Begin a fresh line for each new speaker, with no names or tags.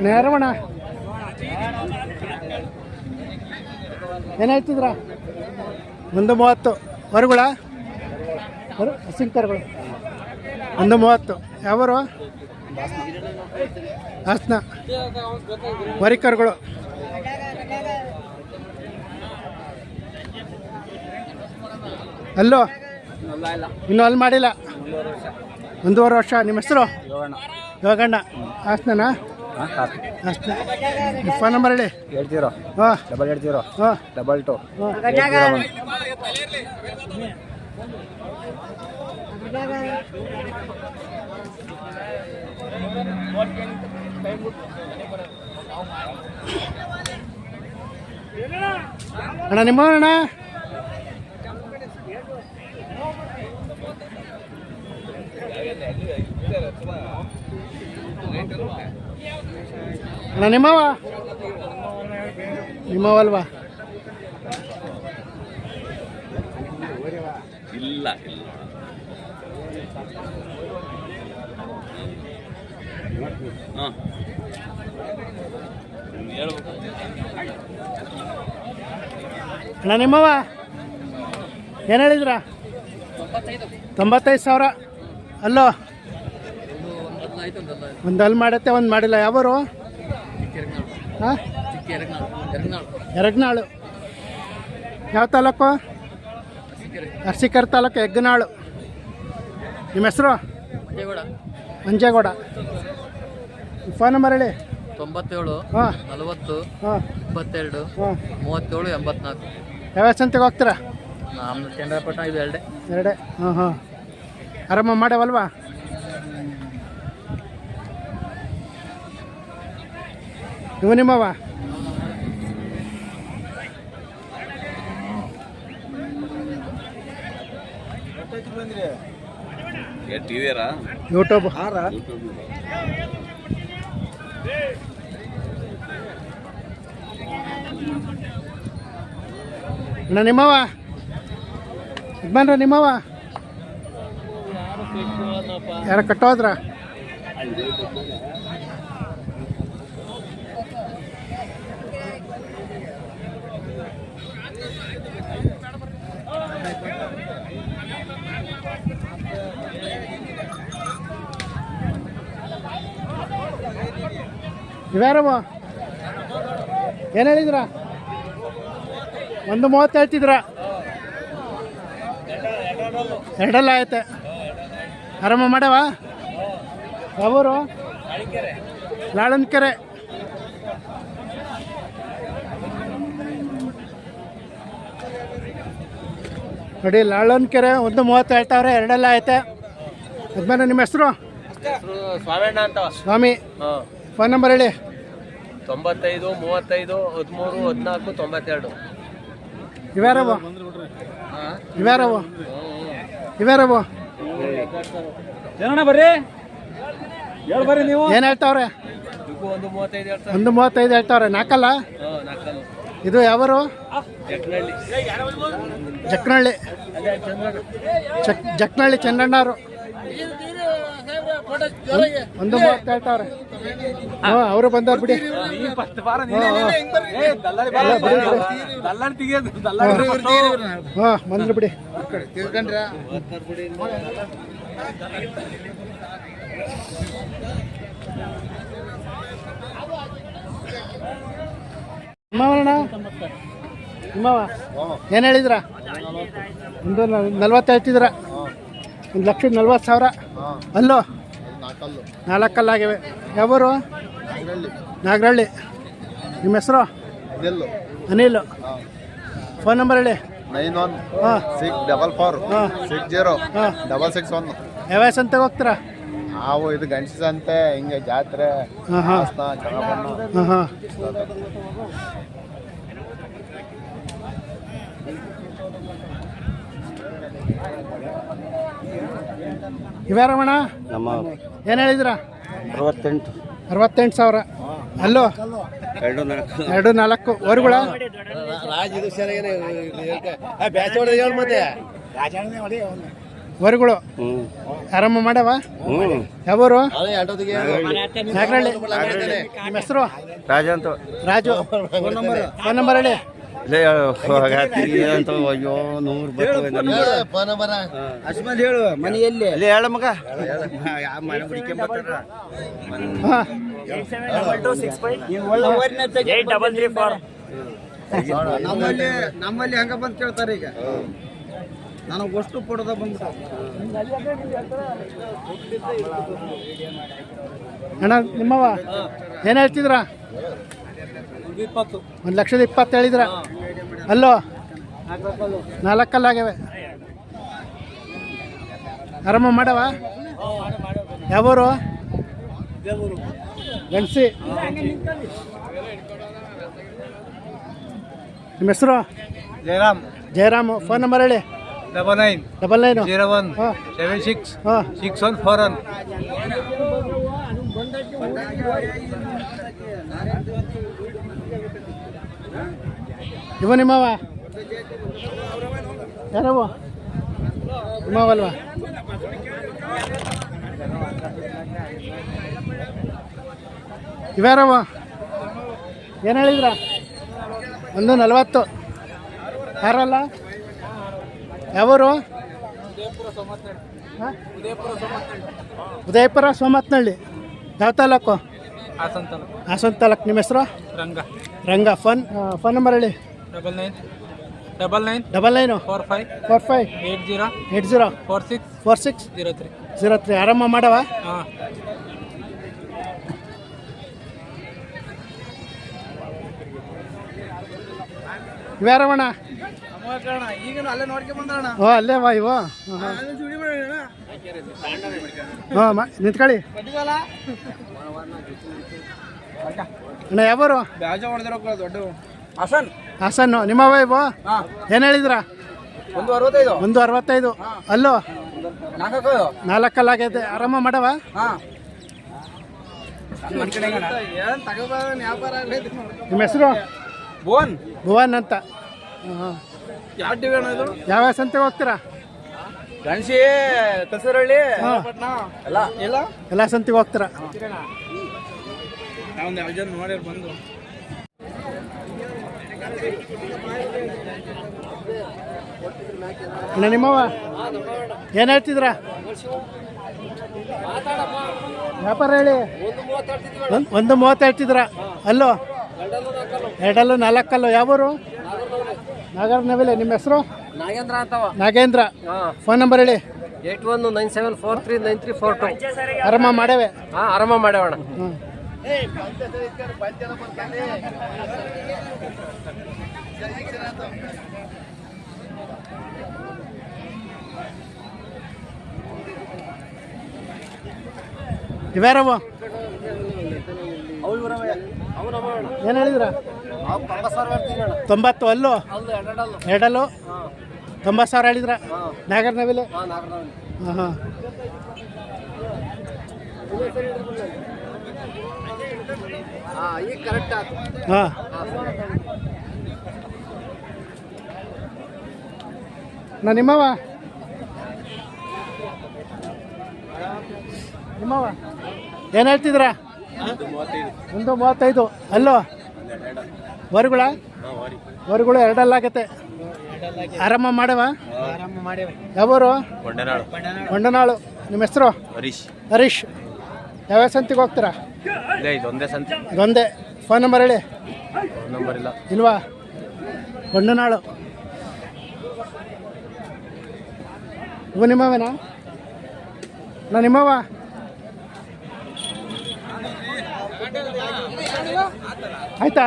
ನೇರವಣ. ಏನು ಹೇಳ್ತಿದ್ರ ಒಂದು ಮೂವತ್ತು. ಹೊರಗುಳ? ಹೊರ ಹಸಿಂಕರ್ಗಳು ಒಂದು ಮೂವತ್ತು. ಯಾವರು? ಹಾಸನ. ವರಿಕರ್ಗಳು ಅಲ್ಲೋ? ಇನ್ನೂ ಅಲ್ಲಿ ಮಾಡಿಲ್ಲ. ಒಂದೂವರೆ ವರ್ಷ. ನಿಮ್ಮ ಹೆಸರು? ಯೋಗಣ್ಣ ಹಾಸನನಾ? ಹಾಸನ. ಫೋನ್ ನಂಬರ್ ಹೇಳಿ.
Eight zero.
ಹಾಂ.
Double eight zero.
ಹಾಂ.
Double two.
ಹಾಂ. ಅಣ್ಣ ನಿಮ್ಮ ಅಣ್ಣ ಅಣ್ಣ ನಿಮ್ಮವ ನಿಮ್ಮವಲ್ವಾ
ಇಲ್ಲ ಇಲ್ಲ. ಹಾಂ.
ಅಣ್ಣ ನಿಮ್ಮವ ಏನು ಹೇಳಿದ್ರ? ತೊಂಬತ್ತೈದು ಸಾವಿರ. ಅಲ್ಲೋ? ಒಂದು ಅಲ್ಲಿ ಮಾಡತ್ತೆ ಒಂದು ಮಾಡಿಲ್ಲ. ಯಾವರು? ಹಾಂ ಎರಗ್ನಾಳು. ಯಾವ ತಾಲೂಕು? ಅರ್ಸಿಕರ್. ತಾಲೂಕು ಹೆಗ್ನಾಳು ನಿಮ್ಮ ಹೆಸರು? ಮಂಜೇಗೌಡ. ಫೋನ್ ನಂಬರ್ ಹೇಳಿ.
ತೊಂಬತ್ತೇಳು
ಹಾಂ.
ನಲವತ್ತು
ಹಾಂ.
ಇಪ್ಪತ್ತೆರಡು
ಹಾಂ.
ಮೂವತ್ತೇಳು ಎಂಬತ್ನಾಲ್ಕು.
ಯಾವ ಸಂತೆಗೆ ಹೋಗ್ತೀರಾ?
ನಮ್ಮ ಚಂದ್ರಪಟ್ಟಣ ಇದು ಎರಡೇ.
ಎರಡೇ. ಹಾಂ ಹಾಂ. ಆರಾಮ ಮಾಡ್ಯಾವಲ್ವಾ? ಇವು ನಿಮ್ಮವ? ಯೂಟ್ಯೂಬ್ ಅಣ್ಣ ನಿಮ್ಮವ? ಯಜಮಾನ್ರ ನಿಮ್ಮವ? ಯಾರ ಕಟ್ಟೋದ್ರ? ಇವ್ಯಾರಮ್ಮ ಏನು ಹೇಳಿದ್ರ? ಒಂದು ಮೂವತ್ತು ಹೇಳ್ತಿದ್ರ? ಎರಡಲ್ಲ ಐತೆ ಆರಾಮ ಮಾಡ್ಯಾವ? ಯಾವೂರು? ಲಾಳನ್ಕೆರೆ. ನೋಡಿ ಲಾಳನ್ಕೆರೆ ಒಂದು ಮೂವತ್ತು ಹೇಳ್ತಾವ್ರೆ ಎರಡೆಲ್ಲ ಐತೆ. ಅದ್ಮೇಲೆ ನಿಮ್ಮ ಹೆಸರು? ಸ್ವಾಮಿ. ಫೋನ್ ನಂಬರ್ ಹೇಳಿ.
ತೊಂಬತ್ತೈದು ಮೂವತ್ತೈದು ಹದಿಮೂರು ಹದಿನಾಲ್ಕು ತೊಂಬತ್ತೆರಡು.
ಇವ್ಯಾರವ ಇವ್ಯಾರವ ಇವ್ಯಾರವ
ಏನಣ್ಣ ಬರ್ರಿ. ಹೇಳಿ ಬರ್ರಿ ನೀವು.
ಏನು ಹೇಳ್ತಾವ್ರೆ?
ಒಂದು ಮೂವತ್ತೈದು ಹೇಳ್ತಾರೆ.
ಒಂದು ಮೂವತ್ತೈದು ಹೇಳ್ತಾವ್ರೆ. ನಾಲ್ಕಲ್ಲ
ನಾಲ್ಕಲ್ಲು
ಇದು ಯಾವರು?
ಜಕ್ನಳ್ಳಿ.
ಜಕ್ನಹಳ್ಳಿ ಚಕ್ ಜಕ್ನಹಳ್ಳಿ ಚಂದಣ್ಣವರು ಒಂದು ಮೂವತ್ತು ಹೇಳ್ತಾವ್ರೆ ಅವರು ಬಂದವ್ರು ಬಿಡಿ. ಹಾಂ. ಬಂದ್ರು ಬಿಡಿ ನಿಮ್ಮವಣ್ಣ ನಿಮ್ಮವ ಏನು ಹೇಳಿದ್ರ? ಒಂದು ನಲ್ವತ್ತು ಹೇಳ್ತಿದ್ರ ಒಂದು ಲಕ್ಷದ ನಲ್ವತ್ತು ಸಾವಿರ. ಅಲ್ಲೋ ನಾಲ್ಕಲ್ಲಾಗಿವೆ. ಯಾವರು? ನಾಗರಹಳ್ಳಿ ನಿಮ್ಮ ಹೆಸರು? ಅನಿಲ್ ಫೋನ್ ನಂಬರ್ ಹೇಳಿ.
Nine one six double four six zero double six one.
ಯಾವ ಸಂತೆಗೆ ಹೋಗ್ತೀರಾ?
ನಾವು ಇದು ಗಂಡಸಂತೆ ಹಿಂಗೆ ಜಾತ್ರೆ
ಹಾಂ. ಇವ್ಯಾರಮಣ
ನಮ್ಮ
ಏನು ಹೇಳಿದ್ರ?
ಅರವತ್ತೆಂಟು.
ಅರವತ್ತೆಂಟು ಸಾವಿರ. ಅಲ್ಲೋ?
ಎರಡು ನಾಲ್ಕು.
ಎರಡು ನಾಲ್ಕು. ಹೊರಗುಳ ವರುಗಳು
ಹ್ಞೂ
ಆರಾಮ ಮಾಡವ?
ಹ್ಞೂ
ಯಾವೂರು? ನಿಮ್ಮ ಹೆಸರು?
ರಾಜು ಅಂತ.
ರಾಜು. ಫೋನ್ ನಂಬರ್ ಹೇಳಿ.
ಇಲ್ಲೇ ಅಂತ ಅಯ್ಯೋ ನೂರು
ಅಶ್ಮಲ್ ಹೇಳು ಮನೆಯಲ್ಲಿ.
ಅಲ್ಲೇ ಹೇಳ ಮಗ.
ನಮ್ಮಲ್ಲಿ ನಮ್ಮಲ್ಲಿ ಹಂಗ ಬಂದ್ ಕೇಳ್ತಾರೆ ಈಗ. ನನಗೆ ಅಷ್ಟು ಪಡದ ಬಂದ
ಅಣ್ಣ ನಿಮ್ಮವ ಏನು ಹೇಳ್ತಿದ್ರ?
ಇಪ್ಪತ್ತು.
ಒಂದು ಲಕ್ಷದ ಇಪ್ಪತ್ತು ಹೇಳಿದ್ರ? ಅಲ್ಲೋ? ನಾಲ್ಕಲ್ಲಾಗ್ಯವೆ ಆರಾಮ ಮಾಡವ? ಯಾವೂರು? ಗಣಸಿ ನಿಮ್ಮ ಹೆಸರು?
ಜಯರಾಮ್.
ಜಯರಾಮ್. ಫೋನ್ ನಂಬರ್ ಹೇಳಿ.
Double nine.
Double nine.
Zero one.
ಹಾಂ.
Seven six. Six one four one.
ಇವ ನಿಮ್ಮವ? ಯಾರವ? ನಿಮ್ಮವಲ್ವಾ? ಇವ್ಯಾರವ? ಏನು ಹೇಳಿದ್ರ? ಒಂದು ನಲವತ್ತು. ಯಾರಲ್ಲ? ಯಾವರು? ಉದಯಪುರ ಸೋಮತ್ನಹಳ್ಳಿ ಯಾವ ತಾಲೂಕು? ಹಾಸನ ತಾಲೂಕು. ನಿಮ್ಮ ಹೆಸರು?
Ranga.
Ranga. Phone phone number ಹೇಳಿ.
Double nine double nine
double nine
four five
four five
eight zero
eight zero
four six
four six
zero three
zero three ಆರಾಮ ಮಾಡವ?
ಹಾಂ.
ಇವ್ಯಾರವಣ
ಈಗ ಅಲ್ಲೇ ನೋಡ್ಕೊಂಡ್ ಬಂದಣ್ಣ
ಓ ಅಲ್ಲೇ ವಾ ಇವ. ಹಾಂ ನಿಂತ್ಕೊಳ್ಳಿ. ಅಣ್ಣ ಯಾವರು?
ದೊಡ್ಡ ಹಾಸನ್.
ಹಾಸನ್ನು ನಿಮ್ಮ ವೈಬು
ಹಾಂ.
ಏನು ಹೇಳಿದ್ರ?
ಒಂದು ಅರವತ್ತೈದು.
ಒಂದು ಅರವತ್ತೈದು. ಅಲ್ಲೋ?
ನಾಲ್ಕು
ನಾಲ್ಕಲ್ಲಾಗೈತೆ. ಆರಾಮ ಮಾಡವ?
ಹಾಂ. ವ್ಯಾಪಾರ
ನಿಮ್ಮ ಹೆಸರು?
ಭುವನ್.
ಭುವನ್ ಅಂತ.
ಯಾವ ಸಂತೆ ಇದು?
ಯಾವ ಸಂತೆಗೆ ಹೋಗ್ತೀರಾ?
ಗಣಸಿ ಕಸರಳ್ಳಿ
ಹಾಂ.
ಎಲ್ಲ. ಇಲ್ಲ
ಎಲ್ಲ ಸಂತೆಗೆ ಹೋಗ್ತೀರಾ?
ಬಂದು.
ಅಣ್ಣ ನಿಮ್ಮವ ಏನು ಹೇಳ್ತಿದ್ರ? ವ್ಯಾಪಾರ ಹೇಳಿ. ಒಂದು ಮೂವತ್ತು ಹೇಳ್ತಿದ್ರ? ಅಲ್ಲೋ? ಎರಡಲ್ಲೂ ನಾಲ್ಕಲ್ಲೋ? ಯಾವೂರು? ನಾಗರ ನವಿಲೆ ನಿಮ್ಮ ಹೆಸರು?
ನಾಗೇಂದ್ರ ಅಂತವ.
ನಾಗೇಂದ್ರ. ಫೋನ್ ನಂಬರ್ ಹೇಳಿ.
Eight one nine seven four three nine three four two.
ಆರಾಮ ಮಾಡೇವೆ
ಹಾಂ ಆರಾಮ ಮಾಡೇವಣ್ಣ
ಹ್ಞೂ ಇವ್ಯಾರವ ಏನು ಹೇಳಿದ್ರ? ತೊಂಬತ್ತು ಅಲ್ಲೋ? ಎರಡಲ್ಲು? ತೊಂಬತ್ತು ಸಾವಿರ ಹೇಳಿದ್ರ? ನಾಗರ ನವಿಲು? ಹಾಂ ಹಾಂ
ಈಗ ಕರೆಕ್ಟ್ ಆಯ್ತು
ಹಾಂ. ನಾ ನಿಮ್ಮವ? ನಿಮ್ಮವ? ಏನು ಹೇಳ್ತಿದ್ರ ಒಂದು ಮೂವತ್ತೈದು. ಅಲ್ಲೋ? ವರುಗಳ? ವರುಗಳು ಎರಡಲ್ಲಾಗತ್ತೆ ಆರಾಮ ಮಾಡವ? ಯಾವರು? ಕೊಂಡನಾಳು ನಿಮ್ಮ ಹೆಸರು?
ಹರೀಶ್.
ಹರೀಶ್. ಯಾವ್ಯಾವ ಸಂತಿಗೆ ಹೋಗ್ತೀರಾ?
ಇಲ್ಲ ಇದೊಂದೇ ಸಂತೆ.
ಇದೊಂದೇ ಫೋನ್ ನಂಬರ್ ಹೇಳಿ.
ನಂಬರ್ ಇಲ್ಲ.
ಇಲ್ವಾ? ಕೊಂಡನಾಳು ಇವು ನಿಮ್ಮವೇನಾ? ನಾ ನಿಮ್ಮವ? ಆಯ್ತಾ?